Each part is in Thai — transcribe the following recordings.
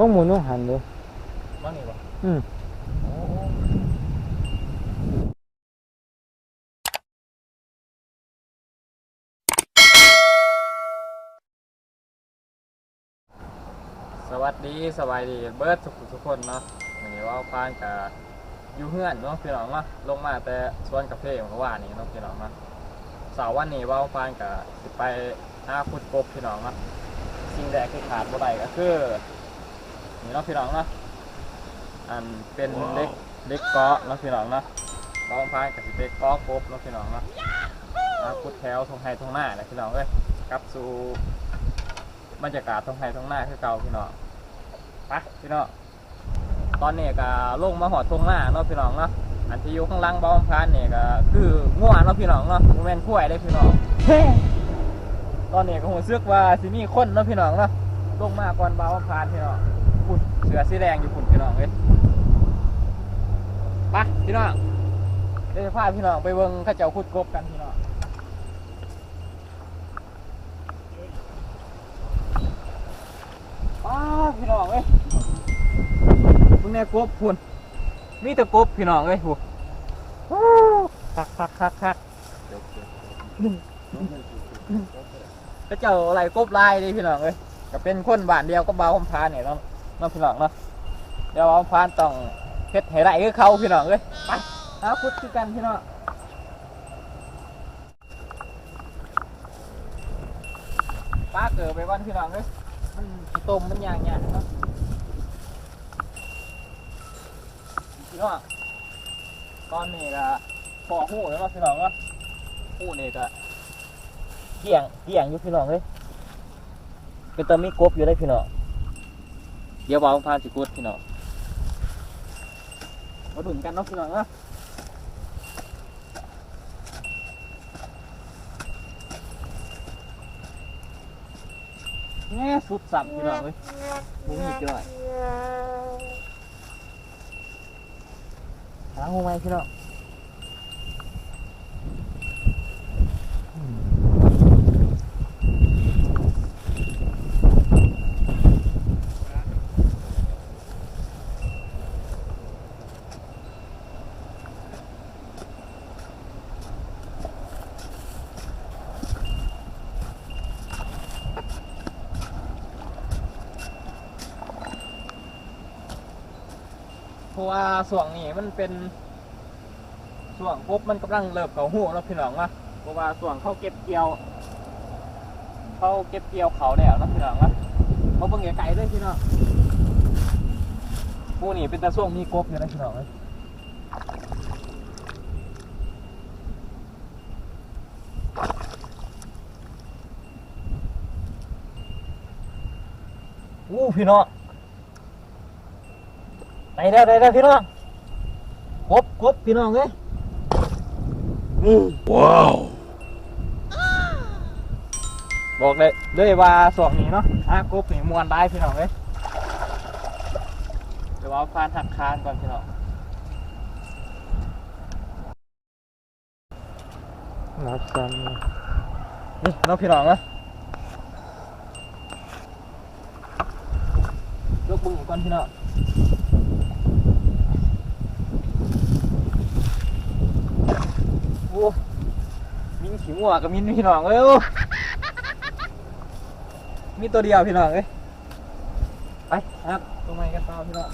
พวกหมูนุ่งหันดูบ้างนี่บ่อืมโอ้สวัสดีสบายดีเบิร์ดทุกทุกคนเนาะวันนี้ว่าพานกับอยู่เฮือนเนาะพี่น้องเนาะลงมาแต่สวนกาแฟของว่านี่เนาะพี่น้องเนาะเสาร์วันนี้ว่าพานกับสิไปหาขุดกบพี่น้องเนาะสิ่งแรกที่ขาดบ่ได้ก็คือ นี่เนาะพี่น้องเนาะอันเป็นเล็กเล็กเกาะเนาะพี่น้องเนาะว่าพานกับสิไปเกาะกบเนาะพี่น้องเนาะหาขุดแถวทงไฮทงหน้านะพี่น้องเอ้ยกลับสู่บรรยากาศทงไฮทงหน้าคือเก่าพี่น้องไปพี่น้องตอนนี้ก็ลงมาหอดทงหน้าเนาะพี่น้องเนาะอันที่อยู่ข้างล่างบ้านพานเนี่ยก็คือง่วเนาะพี่น้องเนาะบ่แม่นข้วยได้พี่น้องตอนนี้ก็หูซึกว่าสิมีคนเนาะพี่น้องเนาะลงมาก่อนบ้านพานพี่น้อง ปุ่นเสือสีแดงอยู่ปุ่นพี่น้องเอ้ยไปพี่น้องเดี๋ยวจะพาพี่น้องไปเบิ่งข้าเจ้าขุดกบกันพี่น้องป้าพี่น้องเอ้ยมึงแน่กบพุ่นมีแต่กบพี่น้องเอ้ยหูคักคักคักคักก็เจ้าอะไรกบลายเลยพี่น้องเอ้ยก็เป็นคนบ้านเดียวก็บ่าคำพานเนี่ยเนาะ นาะพี่น้องเนาะเดี๋ยวบ่าพานต้องเฮ็ดให้ได้คือเขาพี่น้องเอ้ยไปหาพุดคือกันพี่น้องป้าเกิดไปวันพี่น้องเอ้ยมันต้มมันยางยางเนาะพี่น้องตอนนี้ก็พอหู้แล้วเนาพี่น้องเนาะหูนี่ก็เกี่ยงเกี่ยงอยู่พี่น้องเลยเป็นตะมีกบอยู่ได้พี่น้อง เดี๋ยวบอกพาสิกุดพี่น้องมาดุนกันเนาะพี่น้องเนาะแง่สุดสับพี่น้องเลยมึงมีจ่อยหาหูไหมพี่น้อง ส่วงนี้มันเป็นส่วงกบมันกำลังเริ่มเก่าหูแล้วพี่น้องนะเพราะว่าส่วงเข้าเก็บเกี่ยว เข้าเก็บเกี่ยวเขาแล้วนะพี่น้องนะเขาเบิ่งไกลๆด้วยพี่น้องพวกนี้เป็นตาส่วงมีกบอยู่นะพี่น้องเลยอู้พี่น้อง ได้แล้วได้แล้วพี่น้องกบกบพี่น้องเอ้ยอืมว้าว บอกเลยเลยว่าสองนี้เนาะอะกบนี่มวนได้พี่น้องเอ้ยเดี๋ยวเอาฟานหักคานก่อนพี่น้องนับซ้ำนี่เนาะพี่น้องเนาะยกบุ้งก่อนพี่น้อง อ้มินขี้งัวกับมินพี่น้องเอ้ยมีตัวเดียวพี่น้องเอ้ยไปครับตัวใหม่กันต่อพี่น้อง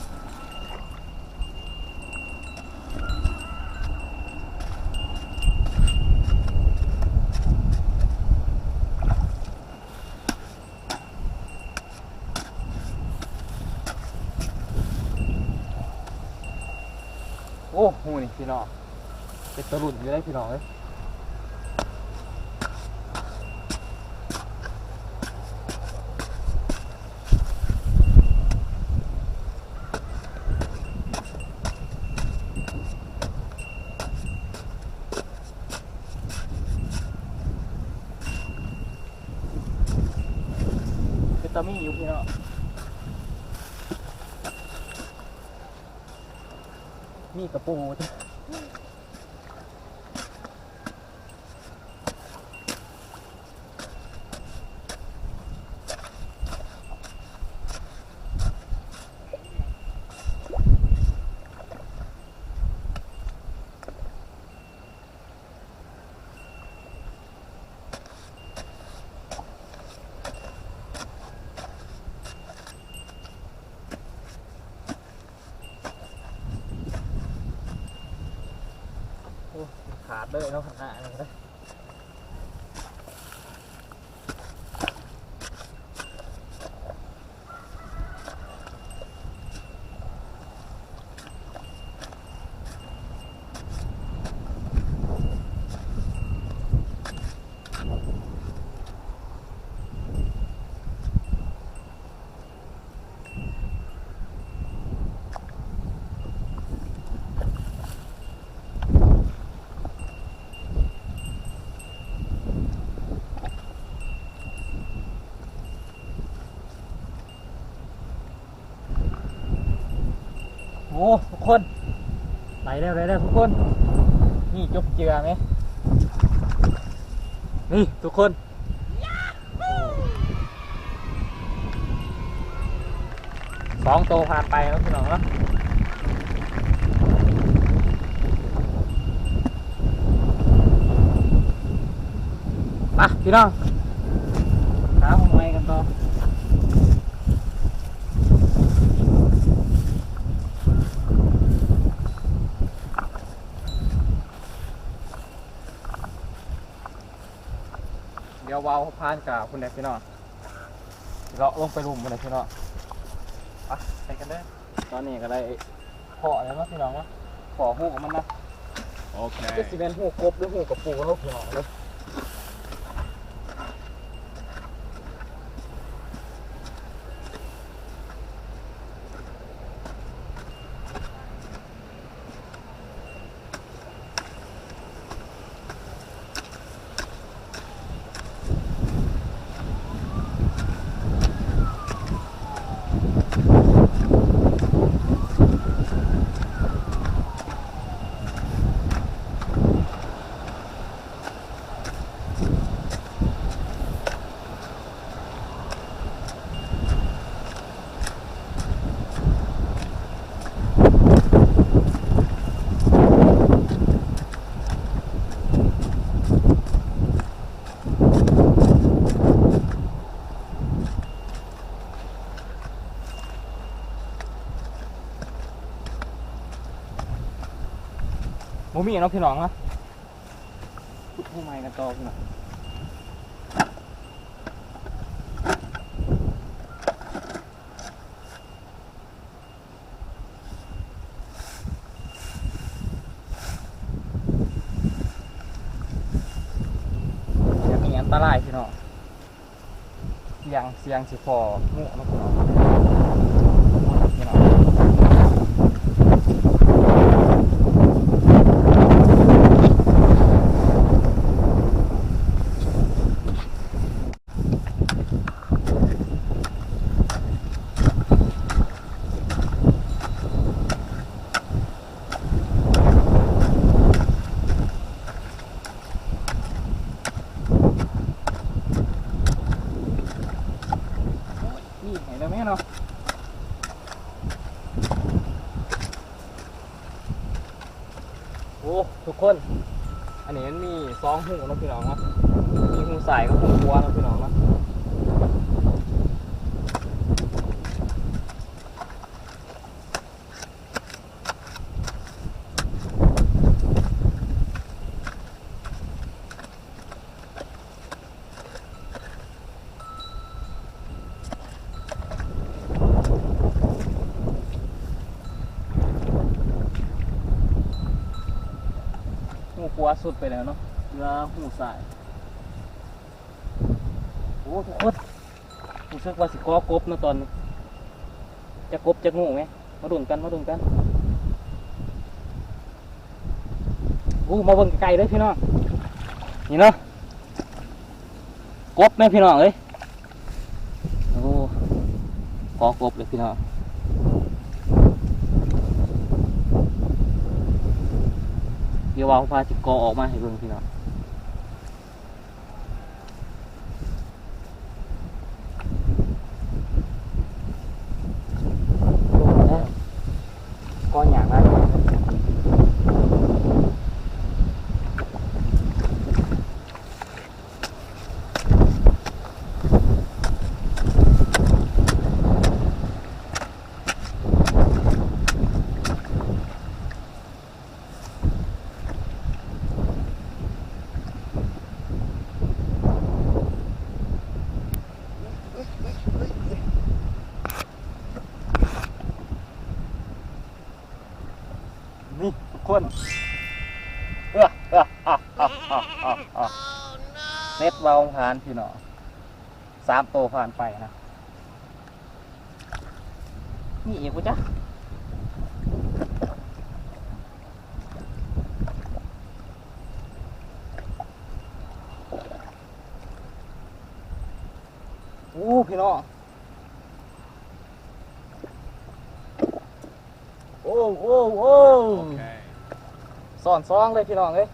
โอ้โหนี่พี่น้อง เป็นตะลุ่นอยู่ได้พี่น้องเอ้ยเป็นตะมี่อยู่พี่น้องมีกระปูจ้ะ ดเลยเนาะหน้านี่เลยโอ้ทุกคนไหล แล้วไหลแล้วทุกคน นี่จบเจือไหมนี่ทุกคนสองโตวผ่านไปแล้วพี่น้องเนาะไปพี่น้องหาห้องไม้กันต่อ เดี๋ยวเวาวพานกับคุณเด็กพี่น้องเราลงไปรุมคุณเด็กพี่น้องไปไปกันเด้อตอนนี้ก็ได้ขอแล้วเนาะพี่น้องเนาะขอหูของมันนะโอเค ก็สิเป็นหูกบหรือหูกับปูกันลูกพี่น้องเลย หมูมีเนาะพี่น้องเนาะพูดให้ไม้กันต่อพี่น้องอย่ามีอันตรายพี่น้องเสียงเสียงสิพองูเนาะพี่น้องพี่น้อง นี่เห็นแล้วไหมเนาะโอ้ทุกคน อันนี้มันมีสอง หูเนาะพี่น้องนะมีหูใส่กับหูกัวเนาะพี่น้องนะหูกัวสุดไปแล้วเนาะ เหลือหูใสโอ้ทุกคนรู้สึกว่าสิกอกบเนาะตอนนี้จะกบจะงูไหมมาดุนกันมาดุนกันโอ้มาเบิ่งไกลๆเลยพี่น้องนี่เนาะกบไหมพี่น้องเอ้ยโอ้กอกบเลยพี่น้องเดี๋ยวเอาพาสิกอออกมาให้เบิ่งพี่น้อง คนเออเอออะอะอะอะอะเน็ตเบาผ่านพี่น้องสามตัวผ่านไปนะนี่อีกปะจ๊ะโอ้พี่น้องโอ้โอ้โอ้ สอนซองเลยพี่น้องเลย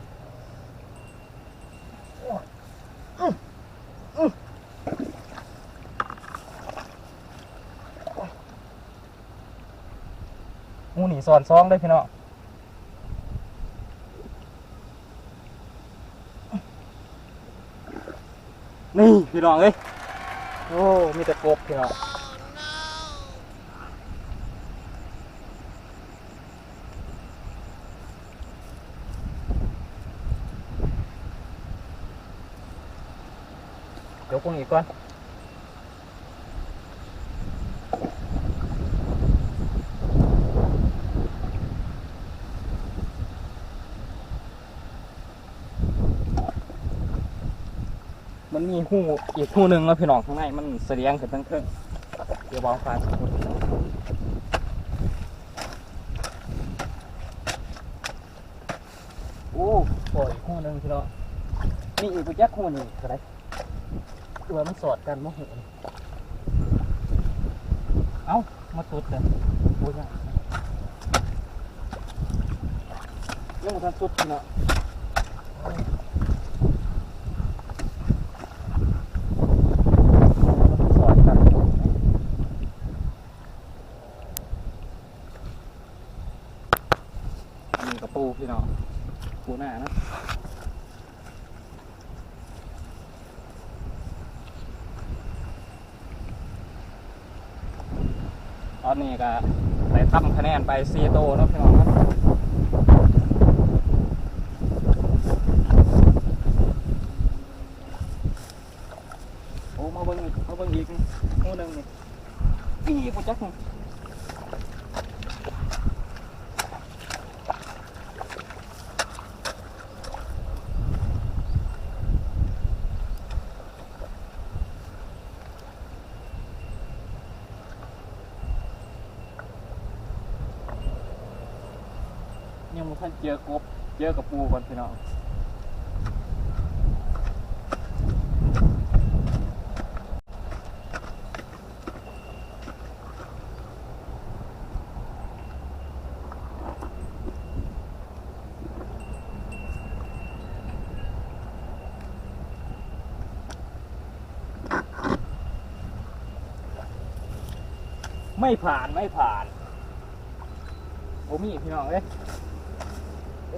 มูนี่สอนซองเลยพี่น้องนี่พี่น้องเอ้ยโอ้มีแต่กบพี่น้อง ยวคงอีกก่อนมันมีหูอีกหูหนึ่งแล้วพี่น้องข้างในมันเสียงขึ้นทั้งเครื่องเดี๋ยววางฟ้าสักคนโอ้ปล่อยหูหนึ่งพี่น้องนี่อีกกูยักหูหนึ่งอะไร ตัวมันสอดกันมะหูเอ้า มาตุดเลยโอ้ยยังมาทันสุดเนาะสอดกันมีกระปูพี่น้องปูหน้านะ ต อนนี้ก็ไปทำคะแนนไปซีโตนะพี่น้องครับโอ้มาเบิ่งมาเบิ่งอีกหมูหนึ่งนี่ปีกจักนี่ยัง ไม่ทันเจอกบเจอกับปูก่อนพี่น้องไม่ผ่านไม่ผ่านโอ้มีพี่น้องเอ้ย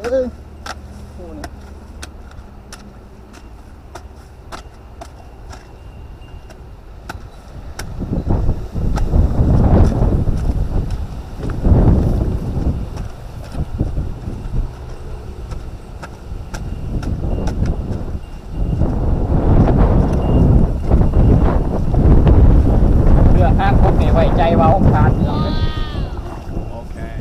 เออคู่นี่เรือห้างพวกนี้ไว้ใจเบาทานพี่น้องเอ้ย Okay.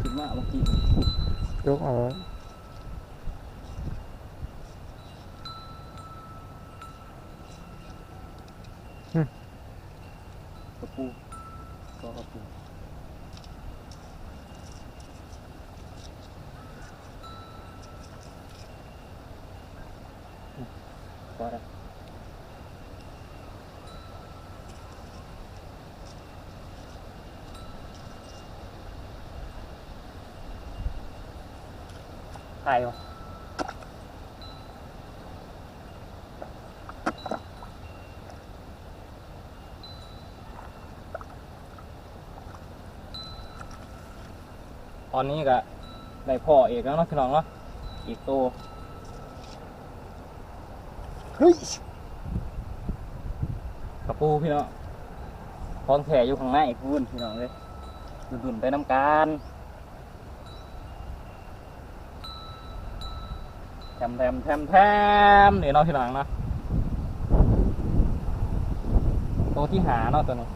ถึงมาเมื่อกี้ ยกเอาไว้ก รวะตอนนี้ก็ได้พ่อเอกแล้วนะพี่น้องเนาะอีกตัวเฮ้ยกระปูพี่น้องคลองแผลอยู่ข้างในพูนพี่น้องเลยดุนๆไปน้ำการ แทมแทมแทมแทมนี่เนาะทีหลังเนาะตัวที่หาเนาะตัวนี้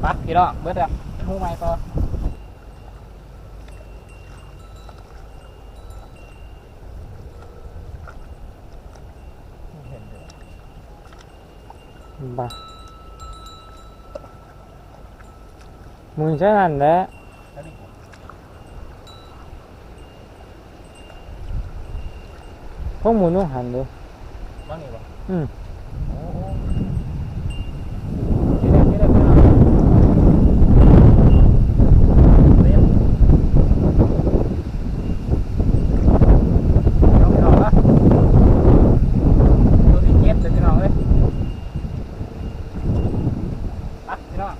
ไปพี่น้องเบิดแล้วมูใหม่ต่อ บ่มึงใช่หันแหล้วพวกหมูนุ่งหันเลย ว่านี่บ่ อืม โอ้โหเดี๋ยวเดี๋ยวเดี๋ยวพี่น้องเรียบพี่น้องพี่น้องนะตัวที่เจ็ดเลยพี่น้องเลยไปพี่น้อง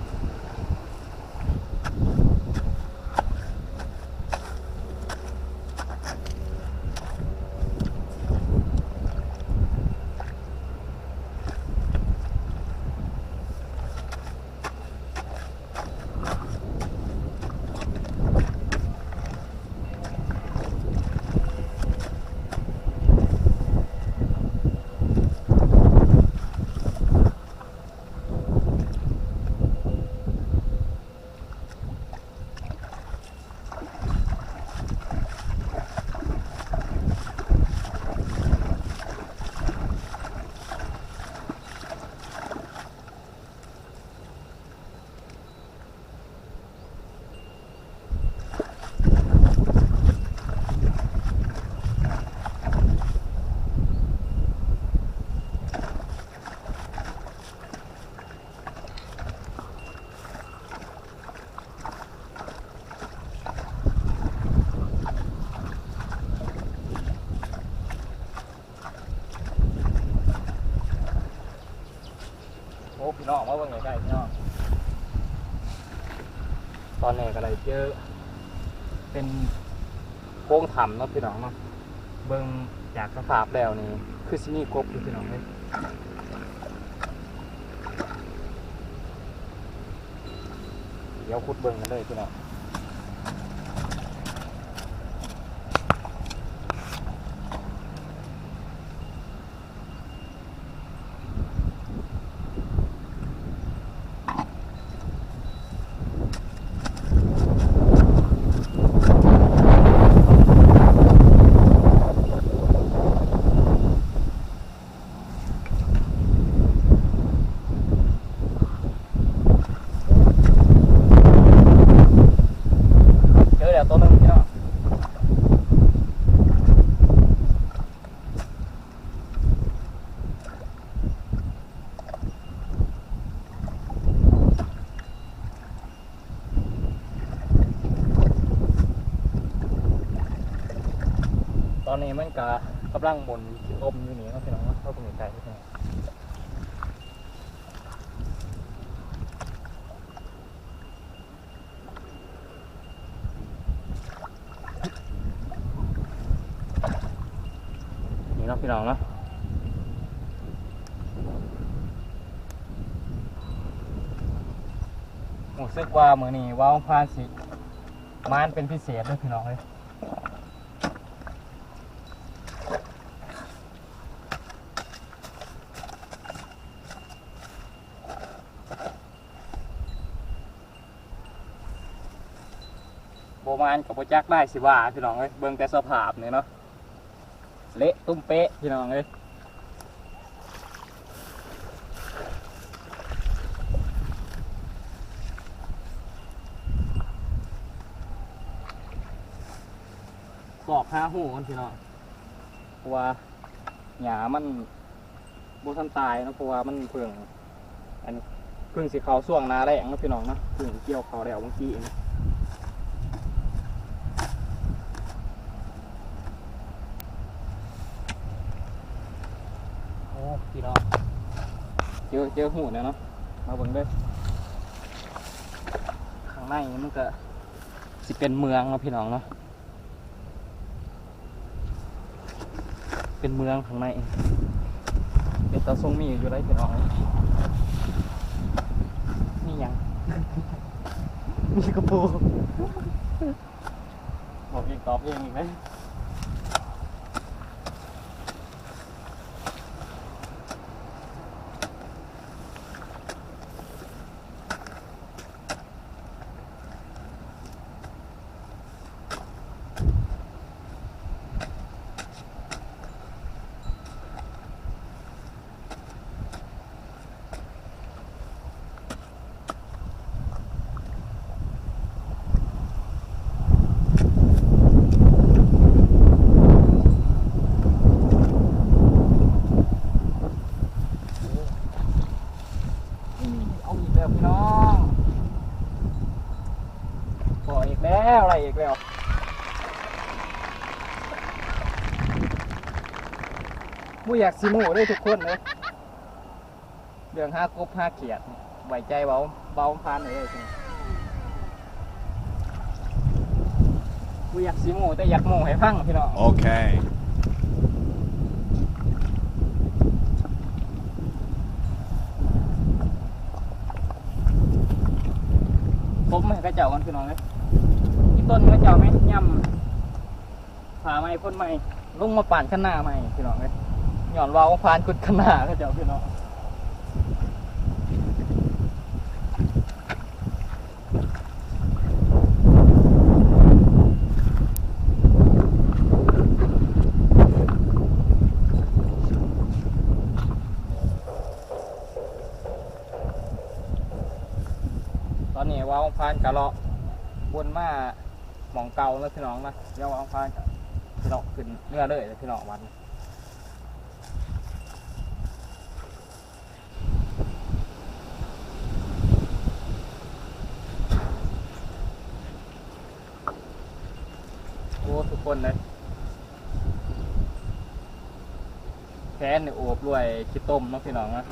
โอ้พี่น้องมาเบิ่งใกล้ๆพี่น้อง ตอนนี้ก็ เยเจอเป็นโค้งถ้ำเนาะพี่น้องเนาะเบิ่งจากสภาพแล้วนี่คือสิมีกบอยู่พี่น้องเลยเดี๋ยวขุดเบิ่งกันเลยพี่น้อง เจอแล้วตัวหนึงพี่น้องตอ นี้มันกะกำลังบนอมอยู่นี่เนาะพี่น้องเนาะเข้าตรงนี้ไกลพี่น้องนี่เนาะพี่น้องเนาะรู้สึกว่ามือนี้ว้าวพานสิมานเป็นพิเศษด้วยพี่น้องเลย โบมาน กับโบจักได้สิว่าพี่น้องเอ้ยเบิ่งแต่สภาพนี่ยเนาะเละตุ้มเป๊ะพี่น้องเอ้ยสอกห้าหูกันพี่น้องเพราะว่าหยามันโบทันตายนะเพราะว่ามันเพิ่งอันนี้เพิ่งสิเขาส่วงนาแรงนาะพี่น้องนะเพิ่งเกี่ยวเขาแล้วเมื่อกี้เอง พี่น้อง เจอเจอหูแล้วเนาะมาเบิ่งเด้วยข้างในมันก็สิเป็นเมืองเนาะพี่น้องเนาะเป็นเมืองข้างในเป็นตาทรงมีอยู่ได้พี่น้องนี่ยัง มีกระปูบอกเองตอบเองอีกไหม เอาอีกแล้วพี่น้องปล่อยอีกแล้วอะไรอีกแล้วมูอยากสิหมูได้ทุกคนเลยเรื่องห้ากบห้าเขียดนี่ไว้ใจเบาเบาพานเลยจริงมูอยากสิหมูแต่อยากหมูให้พังพี่น้อง Okay. ผม ให้กระเจ้ากันพี่น้องเลยที่ต้นกระเจ้าไหมย่ำผ่าไม้พ่นไม้ลุงมาป่านข้างหน้าไม้พี่น้องเลยหย่อนวาวพานกุดข้างหน้ากระเจ้าพี่น้องตอนนี้เวาวพานกะเลาะบนมาหมองเก่าแล้วพี่น้องนะเดี๋ยวเวาวพานกะพี่น้องขึ้นเมื่อเลยพี่น้องวันโอ้ทุกคนเลยแค้นเนี่ยโอบด้วยขี้ต้มเนาะพี่น้องนะ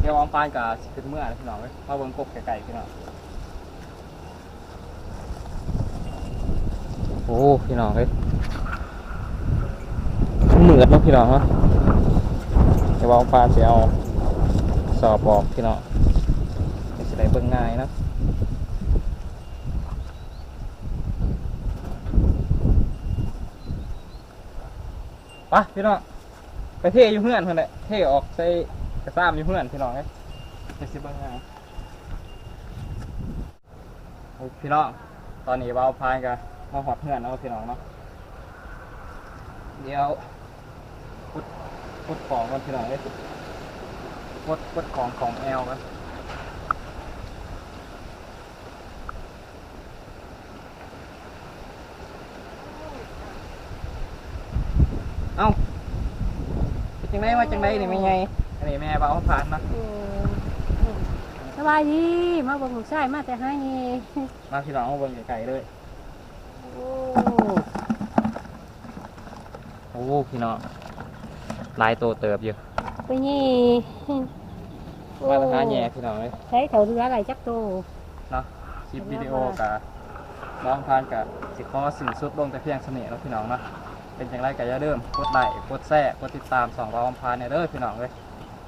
เดี๋ยววางปานกับขึ้นเมื่อนะพี่น้องเว้ยมาเบิ่งกบไก่ๆพี่น้อง อ้พี่น้องเฮ้ยเหมือดเนาะพี่น้องเนาะเดี๋ยวางปาจะเอาสอบบอกพี่น้องจะสิได้เบิ่งง่ายนะปะพี่น้องไปเทอยู่เพื่อนเพื่อนแหละเทออกใส่กระซ้ำอยู่เพื่อนพี่น้องเอ้ยไปสิเบ้างงโอ้พี่น้องตอนนี้เบาพายกัน มาหอดเพื่อนเนาะพี่น้องเนาะเดี๋ยวพุดพุดของกันพี่น้องเลยพุดพุดของของแอลกันเอ้าเป็นจังไดว่าจังไดนี่ไม่ไงอันนี้แม่เบาพานเนาะโอ้สบายดี มาเบิ่งลูกชายมาแต่ให้มาพี่น้องมาเบิ่งไกลๆเลย โอ้โอ้พี่น้องลายโตเติบอยู่ไปนี่มาตรฐานแย่พี่น้องเลยใช้แถวเรืออะไรจักโตเนาะคลิปวิดีโอกับน้องพานกับสิขอสิ่งสุดลงแต่เพียงเสน่ห์เนาะพี่น้องเนาะเป็นอย่างไรก็อย่าลืมกดไลค์กดแชร์กดติดตามสองรองพานเนี่ยเด้อพี่น้องเลย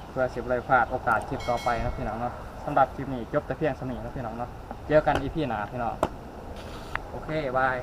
เพื่อสิบไรพลาดโอกาสคลิปต่อไปเนาะพี่น้องเนาะสำหรับคลิปนี้จบแต่เพียงเสน่ห์เนาะพี่น้องเนาะเจอกันอีพีหน้าพี่น้องโอเคบาย